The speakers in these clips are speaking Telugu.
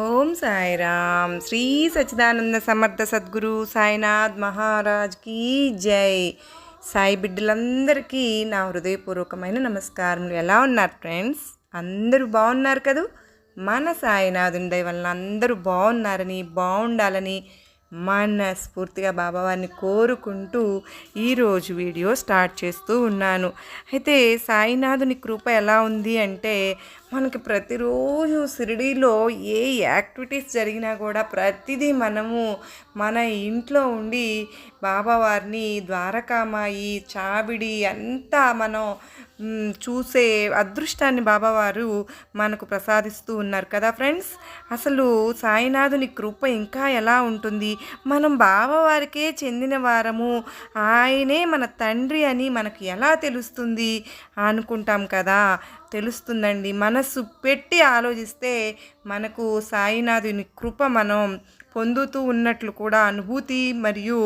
ఓం సాయిరామ్. శ్రీ సచ్చిదానంద సమర్థ సద్గురు సాయినాథ్ మహారాజ్ కీ జై. సాయి బిడ్డలందరికీ నా హృదయపూర్వకమైన నమస్కారములు. ఎలా ఉన్నారు ఫ్రెండ్స్? అందరూ బాగున్నారు కదూ? మన సాయినాథుని దయ వలన అందరూ బాగున్నారని బాగుండాలని మనస్ఫూర్తిగా బాబావారిని కోరుకుంటూ ఈరోజు వీడియో స్టార్ట్ చేస్తూ ఉన్నాను. అయితే సాయినాథుని కృప ఎలా ఉంది అంటే మనకి ప్రతిరోజు షిరిడీలో ఏ యాక్టివిటీస్ జరిగినా కూడా ప్రతిదీ మనము మన ఇంట్లో ఉండి బాబావారిని ద్వారకామాయి చావిడి అంతా మనం చూసే అదృష్టాన్ని బాబావారు మనకు ప్రసాదిస్తూ ఉన్నారు కదా ఫ్రెండ్స్? అసలు సాయినాథుని కృప ఇంకా ఎలా ఉంటుంది? మనం బాబావారికే చెందిన వారము ఆయనే మన తండ్రి అని మనకు ఎలా తెలుస్తుంది? అనుకుంటాం కదా? తెలుస్తుందండి. మనస్సు పెట్టి ఆలోచిస్తే మనకు సాయినాథుని కృప మనం పొందుతూ ఉన్నట్లు కూడా అనుభూతి మరియు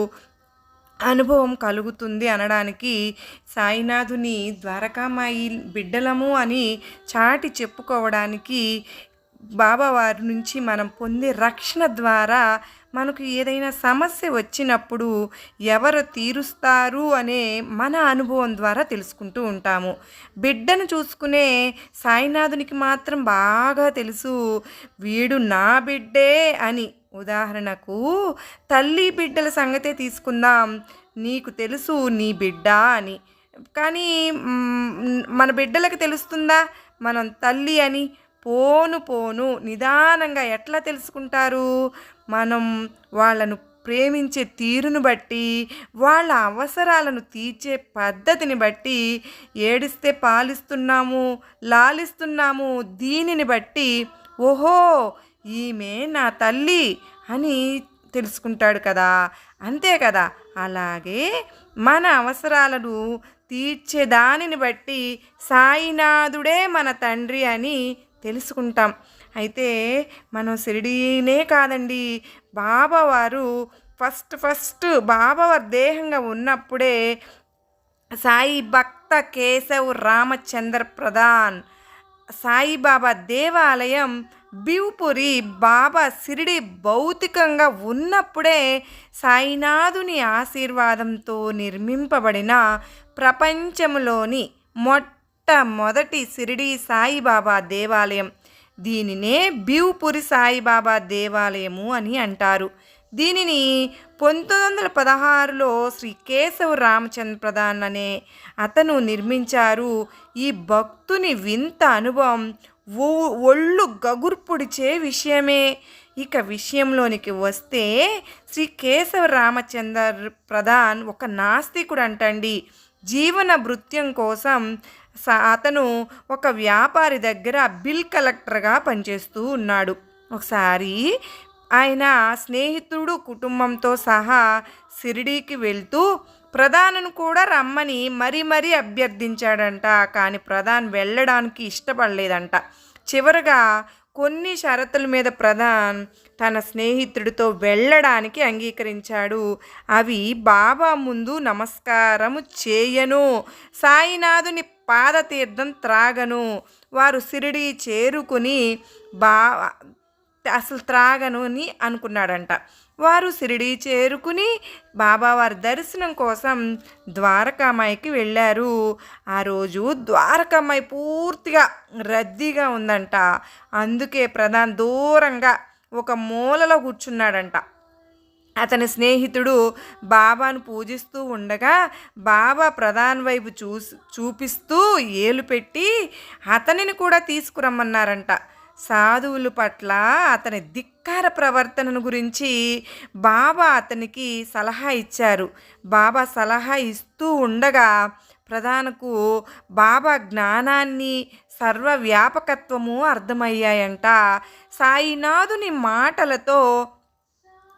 అనుభవం కలుగుతుంది అనడానికి సాయినాథుని ద్వారకామాయి బిడ్డలము అని చాటి చెప్పుకోవడానికి బాబావారి నుంచి మనం పొందే రక్షణ ద్వారా మనకు ఏదైనా సమస్య వచ్చినప్పుడు ఎవరు తీరుస్తారు అనే మన అనుభవం ద్వారా తెలుసుకుంటూ ఉంటాము. బిడ్డను చూసుకునే సాయినాథునికి మాత్రం బాగా తెలుసు వీడు నా బిడ్డే అని ఉదాహరణకు తల్లి బిడ్డల సంగతే తీసుకుందాం నీకు తెలుసు నీ బిడ్డ అని. కానీ మన బిడ్డలకు తెలుస్తుందా? మనం తల్లి అని పోను పోను నిదానంగా ఎట్లా తెలుసుకుంటారు? మనం వాళ్ళను ప్రేమించే తీరును బట్టి వాళ్ళ అవసరాలను తీర్చే పద్ధతిని బట్టి ఏడిస్తే పాలిస్తున్నాము లాలిస్తున్నాము దీనిని బట్టి ఓహో ఈమె నా తల్లి అని తెలుసుకుంటాడు కదా. అంతే కదా. అలాగే మన అవసరాలను తీర్చే దానిని బట్టి సాయినాథుడే మన తండ్రి అని తెలుసుకుంటాం. అయితే మనం షిరిడీనే కాదండి. బాబావారు ఫస్ట్ ఫస్ట్ బాబావారు దేహంగా ఉన్నప్పుడే సాయి భక్త కేశవ్ రామచంద్ర ప్రధాన్ సాయిబాబా దేవాలయం బివ్పురి బాబా సిరిడి భౌతికంగా ఉన్నప్పుడే సాయినాథుని ఆశీర్వాదంతో నిర్మింపబడిన ప్రపంచంలోని మొట్టమొదటి సిరిడి సాయిబాబా దేవాలయం. దీనినే బివ్పురి సాయిబాబా దేవాలయము అని అంటారు. దీనిని పంతొమ్మిది వందల పదహారులో శ్రీ కేశవ రామచంద్ర ప్రధాన్ అనే అతను నిర్మించారు. ఈ భక్తుని వింత అనుభవం ఓ- ఒళ్ళు గగుర్పుడిచే విషయమే. ఇక విషయంలోనికి వస్తే శ్రీ కేశవ రామచంద్ర ప్రధాన్ ఒక నాస్తికుడు అంటండి జీవన భృత్యం కోసం స- అతను ఒక వ్యాపారి దగ్గర బిల్ కలెక్టర్గా పనిచేస్తూ ఉన్నాడు. ఒకసారి ఆయన స్నేహితుడు కుటుంబంతో సహా షిరిడీకి వెళ్తూ ప్రధానను కూడా రమ్మని మరీ మరీ అభ్యర్థించాడంట. కానీ ప్రధాన్ వెళ్ళడానికి ఇష్టపడలేదంట. చివరగా కొన్ని షరతుల మీద ప్రధాన్ తన స్నేహితుడితో వెళ్ళడానికి అంగీకరించాడు. అవి బాబా ముందు నమస్కారము చేయను సాయినాథుని పాదతీర్థం త్రాగను వారు సిరిడి చేరుకుని బా అసలు త్రాగను అని అనుకున్నాడంట. వారు షిరిడి చేరుకుని బాబావారి దర్శనం కోసం ద్వారకామాయికి వెళ్ళారు. ఆ రోజు ద్వారకామాయి పూర్తిగా రద్దీగా ఉందంట. అందుకే ప్రధాన్ దూరంగా ఒక మూలలో కూర్చున్నాడంట. అతని స్నేహితుడు బాబాను పూజిస్తూ ఉండగా బాబా ప్రధాన్ వైపు చూసి చూపిస్తూ ఏలు పెట్టి అతనిని కూడా తీసుకురమ్మన్నారంట. సాధువుల పట్ల అతని ధిక్కార ప్రవర్తనను గురించి బాబా అతనికి సలహా ఇచ్చారు. బాబా సలహా ఇస్తూ ఉండగా ప్రధానకు బాబా జ్ఞానాన్ని సర్వవ్యాపకత్వము అర్థమయ్యాయంట. సాయినాథుని మాటలతో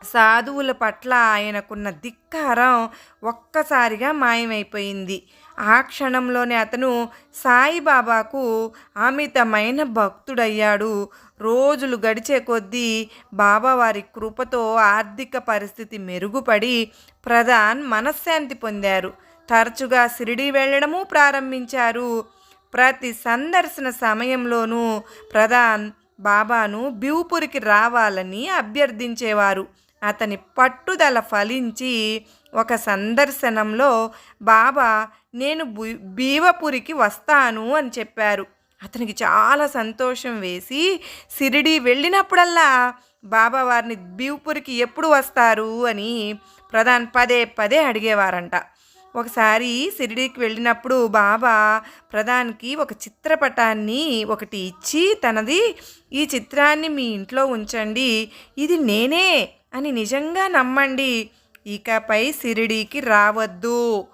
సాధువుల పట్ల ఆయనకున్న ధిక్కారం ఒక్కసారిగా మాయమైపోయింది. ఆ క్షణంలోనే అతను సాయిబాబాకు అమితమైన భక్తుడయ్యాడు. రోజులు గడిచే కొద్దీ బాబావారి కృపతో ఆర్థిక పరిస్థితి మెరుగుపడి ప్రధాన్ మనశ్శాంతి పొందారు. తరచుగా షిరిడి వెళ్ళడము ప్రారంభించారు. ప్రతి సందర్శన సమయంలోనూ ప్రధాన్ బాబాను బ్యూపురికి రావాలని అభ్యర్థించేవారు. అతని పట్టుదల ఫలించి ఒక సందర్శనంలో బాబా నేను బు- వస్తాను అని చెప్పారు. అతనికి చాలా సంతోషం వేసి సిరిడి వెళ్ళినప్పుడల్లా బాబా వారిని భీవపురికి ఎప్పుడు వస్తారు? అని ప్రధాన్ పదే పదే అడిగేవారంట. ఒకసారి షిరిడీకి వెళ్ళినప్పుడు బాబా ప్రధానికి ఒక చిత్రపటాన్ని ఒకటి ఇచ్చి తనది ఈ చిత్రాన్ని మీ ఇంట్లో ఉంచండి. ఇది నేనే అని నిజంగా నమ్మండి. ఇకపై షిరిడీకి రావద్దు.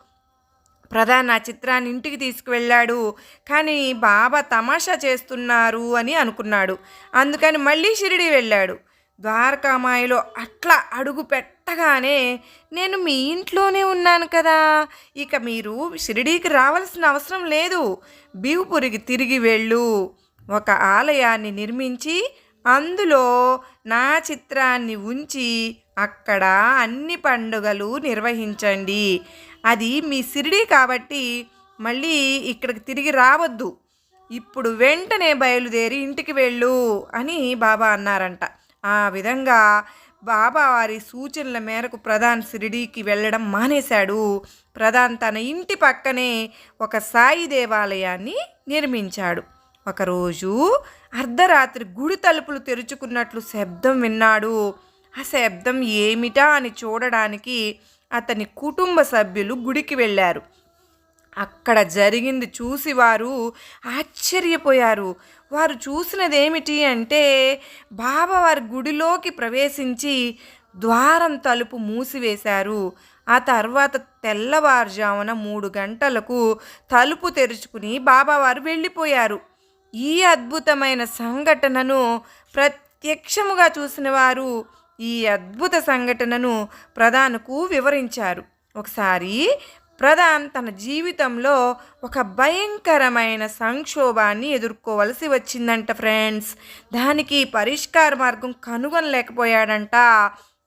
ప్రధాన చిత్రాన్ని ఇంటికి తీసుకువెళ్ళాడు. కానీ బాబా తమాషా చేస్తున్నారు అని అనుకున్నాడు. అందుకని మళ్ళీ షిరిడి వెళ్ళాడు. ద్వారకామాయిలో అట్లా అడుగు పెట్టగానే నేను మీ ఇంట్లోనే ఉన్నాను కదా. ఇక మీరు షిరిడీకి రావాల్సిన అవసరం లేదు. బీవుపురికి తిరిగి వెళ్ళు. ఒక ఆలయాన్ని నిర్మించి అందులో నా చిత్రాన్ని ఉంచి అక్కడ అన్ని పండుగలు నిర్వహించండి. అది మీ సిరిడి కాబట్టి మళ్ళీ ఇక్కడికి తిరిగి రావద్దు. ఇప్పుడు వెంటనే బయలుదేరి ఇంటికి వెళ్ళు అని బాబా అన్నారంట. ఆ విధంగా బాబా వారి సూచనల మేరకు ప్రధాన్ షిరిడీకి వెళ్ళడం మానేశాడు. ప్రధాన్ తన ఇంటి పక్కనే ఒక సాయి దేవాలయాన్ని నిర్మించాడు. ఒకరోజు అర్ధరాత్రి గుడి తలుపులు తెరుచుకున్నట్లు శబ్దం విన్నాడు. ఆ శబ్దం ఏమిటా అని చూడడానికి అతని కుటుంబ సభ్యులు గుడికి వెళ్ళారు. అక్కడ జరిగింది చూసి వారు ఆశ్చర్యపోయారు. వారు చూసినదేమిటి అంటే బాబా వారి గుడిలోకి ప్రవేశించి ద్వారం తలుపు మూసివేశారు. ఆ తర్వాత తెల్లవారుజామున మూడు గంటలకు తలుపు తెరుచుకుని బాబావారు వెళ్ళిపోయారు. ఈ అద్భుతమైన సంఘటనను ప్రత్యక్షముగా చూసిన వారు ఈ అద్భుత సంఘటనను ప్రధాన్కు వివరించారు. ఒకసారి ప్రధాన్ తన జీవితంలో ఒక భయంకరమైన సంక్షోభాన్ని ఎదుర్కోవలసి వచ్చిందంట ఫ్రెండ్స్. దానికి పరిష్కార మార్గం కనుగొనలేకపోయాడంట.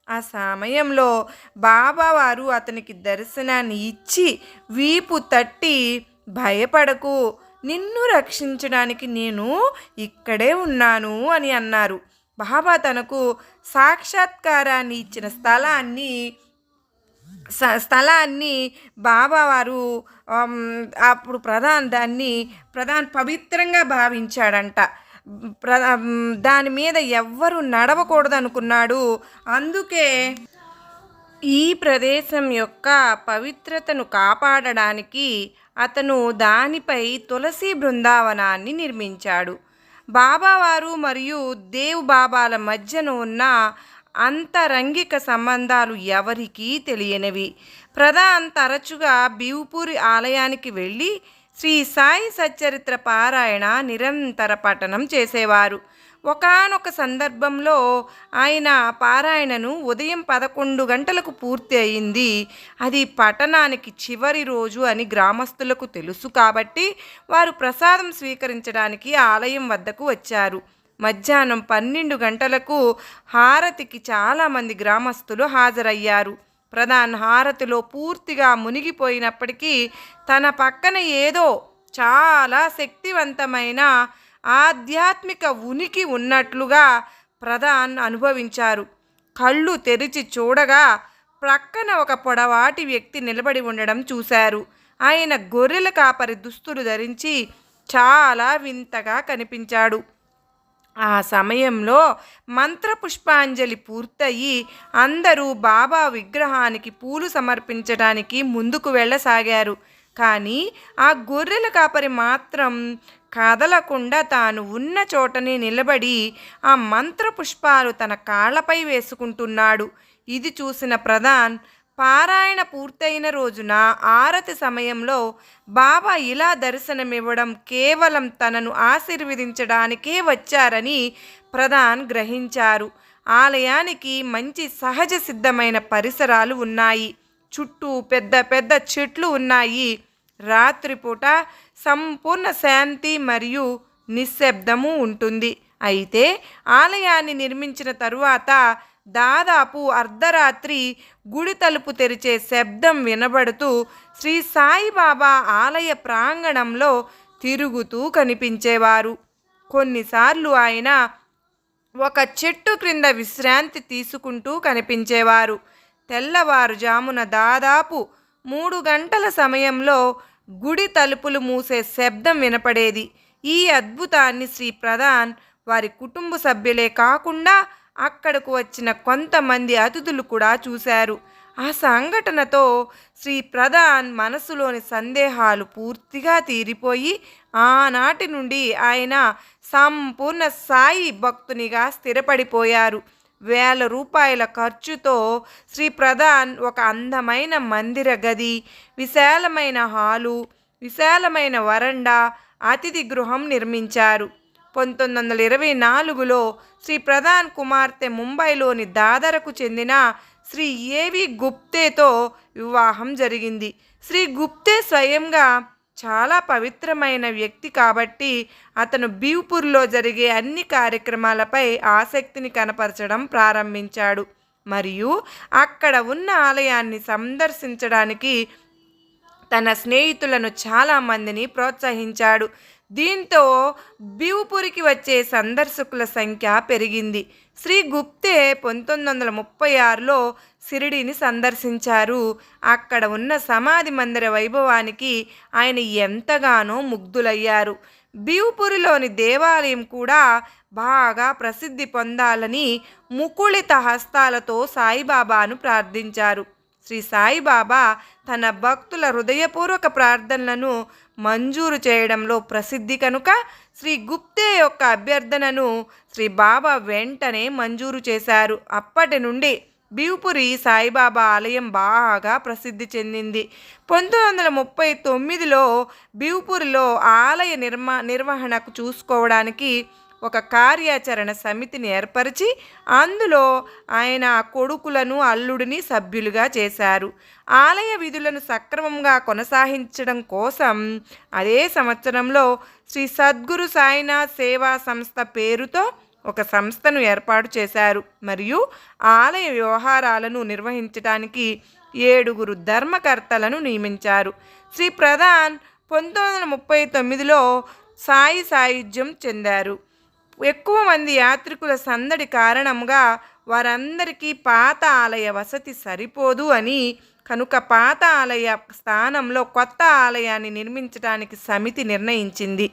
ఆ సమయంలో బాబావారు అతనికి దర్శనాన్ని ఇచ్చి వీపు తట్టి భయపడకు నిన్ను రక్షించడానికి నేను ఇక్కడే ఉన్నాను అని అన్నారు. బాబా తనకు సాక్షాత్కారాన్ని ఇచ్చిన స్థలాన్ని స్థలాన్ని బాబావారు అప్పుడు ప్రధాన్ దాన్ని ప్రధాన్ పవిత్రంగా భావించాడంట. ప్ర దాని మీద ఎవ్వరు నడవకూడదు అనుకున్నాడు అందుకే ఈ ప్రదేశం యొక్క పవిత్రతను కాపాడడానికి అతను దానిపై తులసి బృందావనాన్ని నిర్మించాడు. బాబావారు మరియు దేవ్ బాబాల మధ్యన ఉన్న అంతరంగిక సంబంధాలు ఎవరికీ తెలియనివి. ప్రధాన్ తరచుగా బీవుపూరి ఆలయానికి వెళ్ళి శ్రీ సాయి సచ్చరిత్ర పారాయణ నిరంతర పఠనం చేసేవారు. ఒకానొక సందర్భంలో ఆయన పారాయణను ఉదయం పదకొండు గంటలకు పూర్తి అయింది. అది పట్టణానికి చివరి రోజు అని గ్రామస్తులకు తెలుసు కాబట్టి వారు ప్రసాదం స్వీకరించడానికి ఆలయం వద్దకు వచ్చారు. మధ్యాహ్నం పన్నెండు గంటలకు హారతికి చాలామంది గ్రామస్తులు హాజరయ్యారు. ప్రధాన్ హారతిలో పూర్తిగా మునిగిపోయినప్పటికీ తన పక్కన ఏదో చాలా శక్తివంతమైన ఆధ్యాత్మిక ఉనికి ఉన్నట్లుగా ప్రధాన్ అనుభవించారు. కళ్ళు తెరిచి చూడగా ప్రక్కన ఒక పొడవాటి వ్యక్తి నిలబడి ఉండడం చూశారు. ఆయన గొర్రెల కాపరి దుస్తులు ధరించి చాలా వింతగా కనిపించాడు. ఆ సమయంలో మంత్రపుష్పాంజలి పూర్తయి అందరూ బాబా విగ్రహానికి పూలు సమర్పించడానికి ముందుకు వెళ్ళసాగారు. కానీ ఆ గొర్రెల కాపరి మాత్రం కదలకుండా తాను ఉన్న చోటనే నిలబడి ఆ మంత్రపుష్పాలు తన కాళ్ళపై వేసుకుంటున్నాడు. ఇది చూసిన ప్రధాన్ పారాయణ పూర్తయిన రోజున ఆరతి సమయంలో బాబా ఇలా దర్శనమివ్వడం కేవలం తనను ఆశీర్వదించడానికే వచ్చారని ప్రధాన్ గ్రహించారు. ఆలయానికి మంచి సహజ సిద్ధమైన పరిసరాలు ఉన్నాయి. చుట్టూ పెద్ద పెద్ద చెట్లు ఉన్నాయి. రాత్రిపూట సంపూర్ణ శాంతి మరియు నిశ్శబ్దము ఉంటుంది. అయితే ఆలయాన్ని నిర్మించిన తరువాత దాదాపు అర్ధరాత్రి గుడి తలుపు తెరిచే శబ్దం వినబడుతూ శ్రీ సాయిబాబా ఆలయ ప్రాంగణంలో తిరుగుతూ కనిపించేవారు. కొన్నిసార్లు ఆయన ఒక చెట్టు క్రింద విశ్రాంతి తీసుకుంటూ కనిపించేవారు. తెల్లవారుజామున దాదాపు మూడు గంటల సమయంలో గుడి తలుపులు మూసే శబ్దం వినపడేది. ఈ అద్భుతాన్ని శ్రీ ప్రధాన్ వారి కుటుంబ సభ్యులే కాకుండా అక్కడకు వచ్చిన కొంతమంది అతిథులు కూడా చూశారు. ఆ సంఘటనతో శ్రీ ప్రధాన్ మనసులోని సందేహాలు పూర్తిగా తీరిపోయి ఆనాటి నుండి ఆయన సంపూర్ణ సాయి భక్తునిగా స్థిరపడిపోయారు. వేల రూపాయల ఖర్చుతో శ్రీ ప్రధాన్ ఒక అందమైన మందిర గది విశాలమైన హాలు విశాలమైన వరండా అతిథి గృహం నిర్మించారు. పంతొమ్మిది వందల ఇరవై నాలుగులో శ్రీ ప్రధాన్ కుమార్తె ముంబైలోని దాదరకు చెందిన శ్రీ ఏవి గుప్తేతో వివాహం జరిగింది. శ్రీ గుప్తే స్వయంగా చాలా పవిత్రమైన వ్యక్తి కాబట్టి అతను బీవ్పూర్లో జరిగే అన్ని కార్యక్రమాలపై ఆసక్తిని కనపరచడం ప్రారంభించాడు. మరియు అక్కడ ఉన్న ఆలయాన్ని సందర్శించడానికి తన స్నేహితులను చాలామందిని ప్రోత్సహించాడు. దీంతో బీవుపురికి వచ్చే సందర్శకుల సంఖ్య పెరిగింది. శ్రీ గుప్తే పంతొమ్మిది వందల ముప్పై ఆరులో సిరిడిని సందర్శించారు. అక్కడ ఉన్న సమాధి మందిర వైభవానికి ఆయన ఎంతగానో ముగ్ధులయ్యారు. బీవుపురిలోని దేవాలయం కూడా బాగా ప్రసిద్ధి పొందాలని ముకుళిత హస్తాలతో సాయిబాబాను ప్రార్థించారు. శ్రీ సాయిబాబా తన భక్తుల హృదయపూర్వక ప్రార్థనలను మంజూరు చేయడంలో ప్రసిద్ధి కనుక శ్రీ గుప్తే యొక్క అభ్యర్థనను శ్రీ బాబా వెంటనే మంజూరు చేశారు. అప్పటి నుండి బీవుపురి సాయిబాబా ఆలయం బాగా ప్రసిద్ధి చెందింది. పంతొమ్మిది వందల ముప్పై తొమ్మిదిలో బీవుపురిలో ఆలయ నిర్మా నిర్వహణకు చూసుకోవడానికి ఒక కార్యాచరణ సమితిని ఏర్పరిచి అందులో ఆయన కొడుకులను అల్లుడిని సభ్యులుగా చేశారు. ఆలయ విధులను సక్రమంగా కొనసాగించడం కోసం అదే సంవత్సరంలో శ్రీ సద్గురు సాయినాథ్ సేవా సంస్థ పేరుతో ఒక సంస్థను ఏర్పాటు చేశారు. మరియు ఆలయ వ్యవహారాలను నిర్వహించడానికి ఏడుగురు ధర్మకర్తలను నియమించారు. శ్రీ ప్రధాన్ పంతొమ్మిది వందల ముప్పై తొమ్మిదిలో సాయి సాయుధ్యం చెందారు. ఎక్కువ మంది యాత్రికుల సందడి కారణంగా వారందరికీ పాత ఆలయ వసతి సరిపోదు అని కనుక పాత ఆలయ స్థానంలో కొత్త ఆలయాన్ని నిర్మించడానికి సమితి నిర్ణయించింది.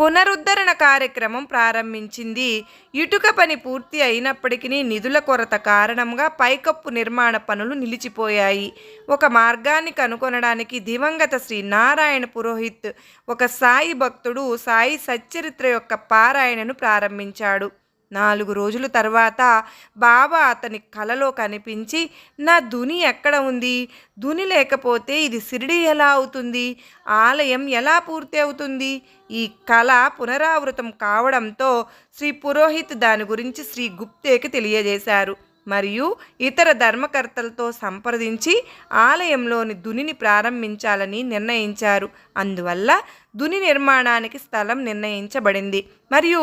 పునరుద్ధరణ కార్యక్రమం ప్రారంభించింది. ఇటుక పని పూర్తి అయినప్పటికీ నిధుల కొరత కారణంగా పైకప్పు నిర్మాణ పనులు నిలిచిపోయాయి. ఒక మార్గాన్ని కనుగొనడానికి దివంగత శ్రీ నారాయణ పురోహిత్ ఒక సాయి భక్తుడు సాయి సచ్చరిత్ర యొక్క పారాయణను ప్రారంభించాడు. నాలుగు రోజుల తర్వాత బాబా అతని కలలో కనిపించి నా దుని ఎక్కడ ఉంది? దుని లేకపోతే ఇది సిరిడి ఎలా అవుతుంది? ఆలయం ఎలా పూర్తి అవుతుంది? ఈ కళ పునరావృతం కావడంతో శ్రీ పురోహిత్ దాని గురించి శ్రీ గుప్తేకి తెలియజేశారు. మరియు ఇతర ధర్మకర్తలతో సంప్రదించి ఆలయంలోని దునిని ప్రారంభించాలని నిర్ణయించారు. అందువల్ల దుని నిర్మాణానికి స్థలం నిర్ణయించబడింది. మరియు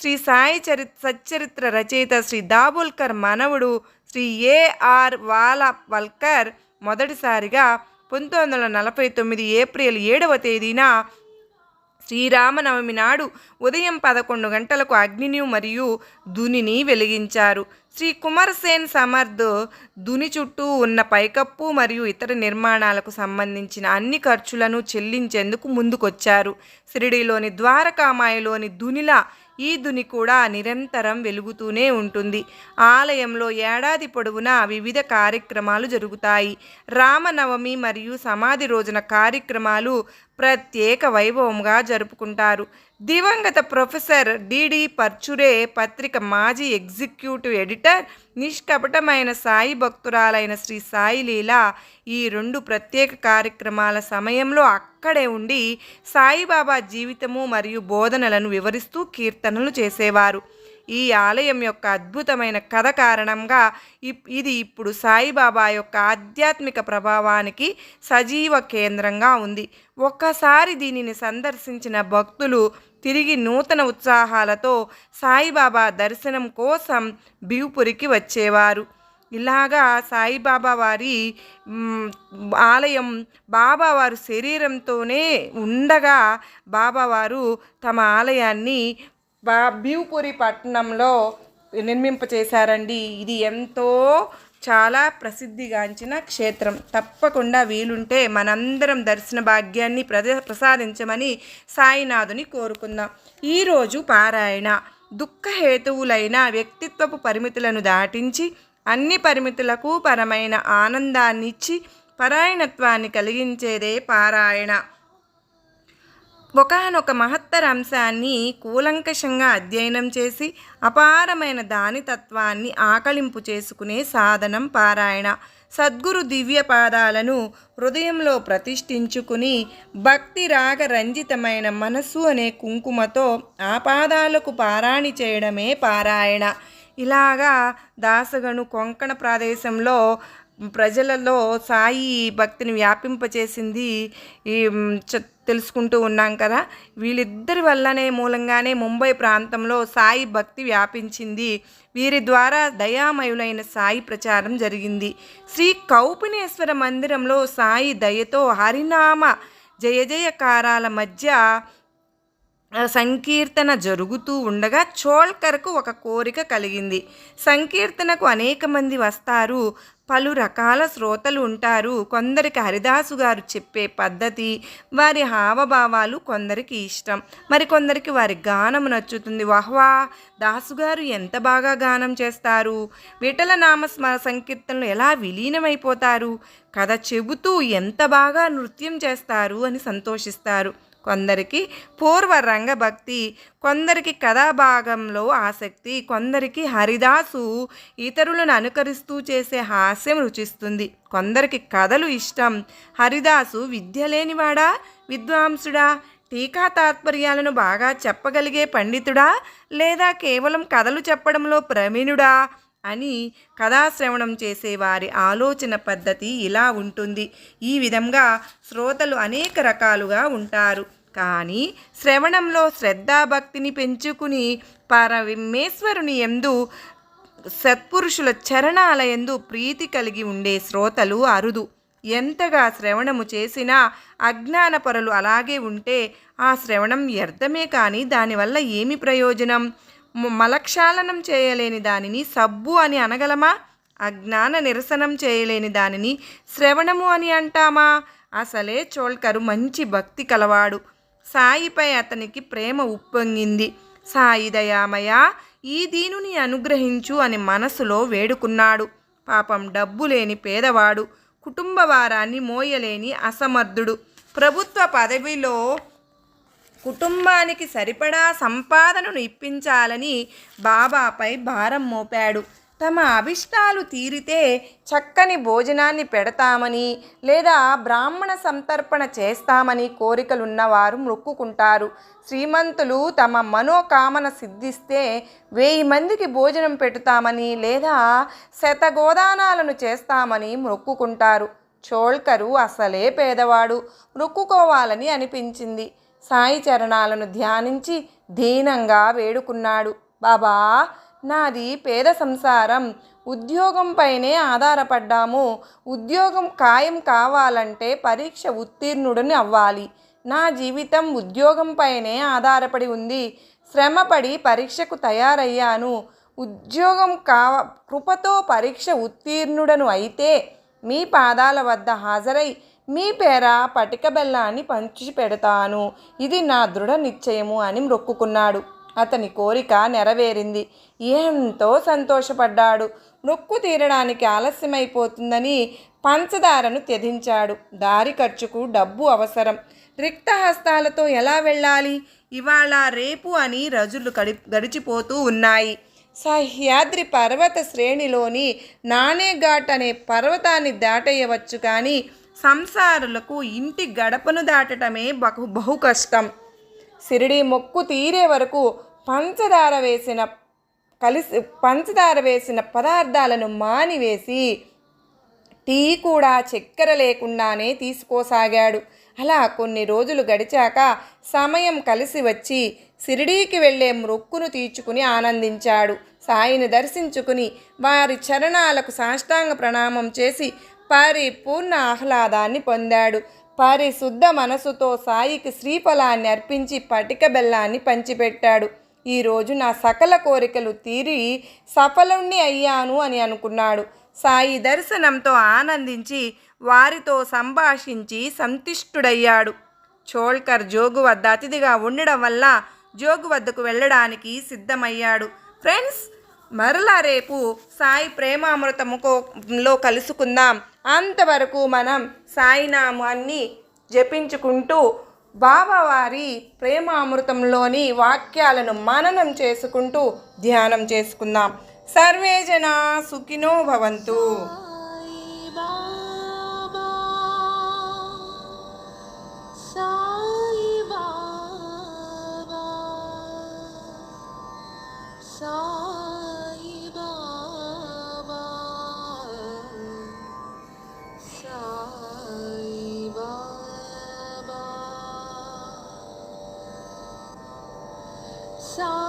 శ్రీ సాయి చరి సచ్చరిత్ర రచయిత శ్రీ దాబోల్కర్ మనవుడు శ్రీ ఏఆర్ వాలవల్కర్ మొదటిసారిగా పంతొమ్మిది వందల నలభై తొమ్మిది ఏప్రిల్ ఏడవ తేదీన శ్రీరామనవమి నాడు ఉదయం పదకొండు గంటలకు అగ్నిని మరియు దునిని వెలిగించారు. శ్రీ కుమారసేన్ సమర్థ్ దుని చుట్టూ ఉన్న పైకప్పు మరియు ఇతర నిర్మాణాలకు సంబంధించిన అన్ని ఖర్చులను చెల్లించేందుకు ముందుకొచ్చారు. షిరిడీలోని ద్వారకామాయలోని దునిలా ఈ దుని కూడా నిరంతరం వెలుగుతూనే ఉంటుంది. ఆలయంలో ఏడాది పొడవునా వివిధ కార్యక్రమాలు జరుగుతాయి. రామనవమి మరియు సమాధి రోజున కార్యక్రమాలు ప్రత్యేక వైభవంగా జరుపుకుంటారు. దివంగత ప్రొఫెసర్ డిడి పర్చురే పత్రిక మాజీ ఎగ్జిక్యూటివ్ ఎడిటర్ నిష్కపటమైన సాయి భక్తురాలైన శ్రీ సాయి లీలా ఈ రెండు ప్రత్యేక కార్యక్రమాల సమయంలో అక్కడే ఉండి సాయిబాబా జీవితము మరియు బోధనలను వివరిస్తూ కీర్తనలు చేసేవారు. ఈ ఆలయం యొక్క అద్భుతమైన కథ కారణంగా ఇప్- ఇది ఇప్పుడు సాయిబాబా యొక్క ఆధ్యాత్మిక ప్రభావానికి సజీవ కేంద్రంగా ఉంది. ఒక్కసారి దీనిని సందర్శించిన భక్తులు తిరిగి నూతన ఉత్సాహాలతో సాయిబాబా దర్శనం కోసం బివుపురికి వచ్చేవారు. ఇలాగా సాయిబాబా వారి ఆలయం బాబావారు శరీరంతోనే ఉండగా బాబావారు తమ ఆలయాన్ని భీవుపురి పట్టణంలో నిర్మింపచేశారండి ఇది ఎంతో చాలా ప్రసిద్ధిగాంచిన క్షేత్రం. తప్పకుండా వీలుంటే మనందరం దర్శన భాగ్యాన్ని ప్రద ప్రసాదించమని సాయినాథుని కోరుకుందాం. ఈరోజు పారాయణ. దుఃఖహేతువులైన వ్యక్తిత్వపు పరిమితులను దాటించి అన్ని పరిమితులకు పరమైన ఆనందాన్నిచ్చి పరాయణత్వాన్ని కలిగించేదే పారాయణ. ఒకనొక మహత్తర అంశాన్ని కూలంకషంగా అధ్యయనం చేసి అపారమైన దాని తత్వాన్ని ఆకలింపు చేసుకునే సాధనం పారాయణ. సద్గురు దివ్య పాదాలను హృదయంలో ప్రతిష్ఠించుకుని భక్తి రాగ రంజితమైన మనస్సు అనే కుంకుమతో ఆ పాదాలకు పారాణి చేయడమే పారాయణ. ఇలాగా దాసగను కొంకణ ప్రదేశంలో ప్రజలలో సాయి భక్తిని వ్యాపింపచేసింది ఈ తెలుసుకుంటూ ఉన్నాం కదా. వీళ్ళిద్దరి వల్లనే మూలంగానే ముంబై ప్రాంతంలో సాయి భక్తి వ్యాపించింది. వీరి ద్వారా దయామయులైన సాయి ప్రచారం జరిగింది. శ్రీ కౌపినేశ్వర మందిరంలో సాయి దయతో హరినామ జయ జయకారాల మధ్య సంకీర్తన జరుగుతూ ఉండగా చోల్కర్కు ఒక కోరిక కలిగింది. సంకీర్తనకు అనేక మంది వస్తారు. పలు రకాల శ్రోతలు ఉంటారు. కొందరికి హరిదాసు గారు చెప్పే పద్ధతి వారి హావభావాలు కొందరికి ఇష్టం. మరికొందరికి వారి గానం నచ్చుతుంది. వహ్వా దాసుగారు ఎంత బాగా గానం చేస్తారు? విఠల నామస్మర సంకీర్తనలు ఎలా విలీనమైపోతారు? కథ చెబుతూ ఎంత బాగా నృత్యం చేస్తారు అని సంతోషిస్తారు. కొందరికి పూర్వ రంగభక్తి కొందరికి కథాభాగంలో ఆసక్తి కొందరికి హరిదాసు ఇతరులను అనుకరిస్తూ చేసే హాస్యం రుచిస్తుంది. కొందరికి కథలు ఇష్టం. హరిదాసు విద్య లేనివాడా విద్వాంసుడా? టీకా తాత్పర్యాలను బాగా చెప్పగలిగే పండితుడా? లేదా కేవలం కథలు చెప్పడంలో ప్రవీణుడా? అని కథాశ్రవణం చేసేవారి ఆలోచన పద్ధతి ఇలా ఉంటుంది. ఈ విధంగా శ్రోతలు అనేక రకాలుగా ఉంటారు. కానీ శ్రవణంలో శ్రద్ధాభక్తిని పెంచుకుని పరమేశ్వరుని ఎందు సత్పురుషుల చరణాల యందు ప్రీతి కలిగి ఉండే శ్రోతలు అరుదు. ఎంతగా శ్రవణము చేసినా అజ్ఞానపరులు అలాగే ఉంటే ఆ శ్రవణం వ్యర్థమే కానీ దానివల్ల ఏమి ప్రయోజనం? మలక్షాలనం మలక్షాళనం చేయలేని దానిని సబ్బు అని అనగలమా? అజ్ఞాన నిరసనం చేయలేని దానిని శ్రవణము అని అంటామా? అసలే చోల్కరు మంచి భక్తి కలవాడు. సాయిపై అతనికి ప్రేమ ఉప్పొంగింది. సాయి దయామయ ఈ దీనుని అనుగ్రహించు అని మనసులో వేడుకున్నాడు. పాపం డబ్బు లేని పేదవాడు కుటుంబ వారాన్ని మోయలేని అసమర్థుడు. ప్రభుత్వ పదవిలో కుటుంబానికి సరిపడా సంపాదనను ఇప్పించాలని బాబాపై భారం మోపాడు. తమ అభిష్టాలు తీరితే చక్కని భోజనాన్ని పెడతామని లేదా బ్రాహ్మణ సంతర్పణ చేస్తామని కోరికలున్నవారు మొక్కుకుంటారు. శ్రీమంతులు తమ మనోకామన సిద్ధిస్తే వెయ్యి మందికి భోజనం పెడతామని లేదా శతగోదానాలను చేస్తామని మొక్కుకుంటారు. చోల్కరు అసలే పేదవాడు మొక్కుకోవాలని అనిపించింది. సాయి చరణాలను ధ్యానించి దీనంగా వేడుకున్నాడు. బాబా నాది పేద సంసారం. ఉద్యోగంపైనే ఆధారపడ్డాము. ఉద్యోగం ఖాయం కావాలంటే పరీక్ష ఉత్తీర్ణుడిని అవ్వాలి. నా జీవితం ఉద్యోగంపైనే ఆధారపడి ఉంది. శ్రమపడి పరీక్షకు తయారయ్యాను. ఉద్యోగం కావ కృపతో పరీక్ష ఉత్తీర్ణుడను అయితే మీ పాదాల వద్ద హాజరై మీ పేర పటిక బెల్లాన్ని పంచి పెడతాను ఇది నా దృఢ నిశ్చయము అని మొక్కుకున్నాడు. అతని కోరిక నెరవేరింది. ఎంతో సంతోషపడ్డాడు. మొక్కు తీరడానికి ఆలస్యమైపోతుందని పంచదారను త్యజించాడు. దారి ఖర్చుకు డబ్బు అవసరం. రిక్త హస్తాలతో ఎలా వెళ్ళాలి? ఇవాళ రేపు అని రజులు గడి గడిచిపోతూ ఉన్నాయి. సహ్యాద్రి పర్వత శ్రేణిలోని నానేఘాట్ అనే పర్వతాన్ని దాటేయవచ్చు కానీ సంసారులకు ఇంటి గడపను దాటటమే బహు బహు కష్టం. సిరిడి మొక్కు తీరే వరకు పంచదార వేసిన కలిసి పంచదార వేసిన పదార్థాలను మానివేసి టీ కూడా చక్కెర లేకుండానే తీసుకోసాగాడు. అలా కొన్ని రోజులు గడిచాక సమయం కలిసి వచ్చి సిరిడీకి వెళ్ళే మొక్కును తీర్చుకుని ఆనందించాడు. సాయిని దర్శించుకుని వారి చరణాలకు సాష్టాంగ ప్రణామం చేసి పరిపూర్ణ ఆహ్లాదాన్ని పొందాడు. పరిశుద్ధ మనసుతో సాయికి శ్రీఫలాన్ని అర్పించి పటిక బెల్లాన్ని పంచిపెట్టాడు. ఈరోజు నా సకల కోరికలు తీరి సఫలుణ్ణి అయ్యాను అని అనుకున్నాడు. సాయి దర్శనంతో ఆనందించి వారితో సంభాషించి సంతిష్టుడయ్యాడు. చోల్కర్ జోగు వద్ద అతిథిగా ఉండడం వల్ల జోగు వద్దకు వెళ్ళడానికి సిద్ధమయ్యాడు. ఫ్రెండ్స్ మరలా రేపు సాయి ప్రేమామృతములో కలుసుకుందాం. అంతవరకు మనం సాయినామాన్ని జపించుకుంటూ బాబావారి ప్రేమామృతంలోని వాక్యాలను మననం చేసుకుంటూ ధ్యానం చేసుకుందాం. సర్వే జనా సుఖినో భవంతు. Sai 서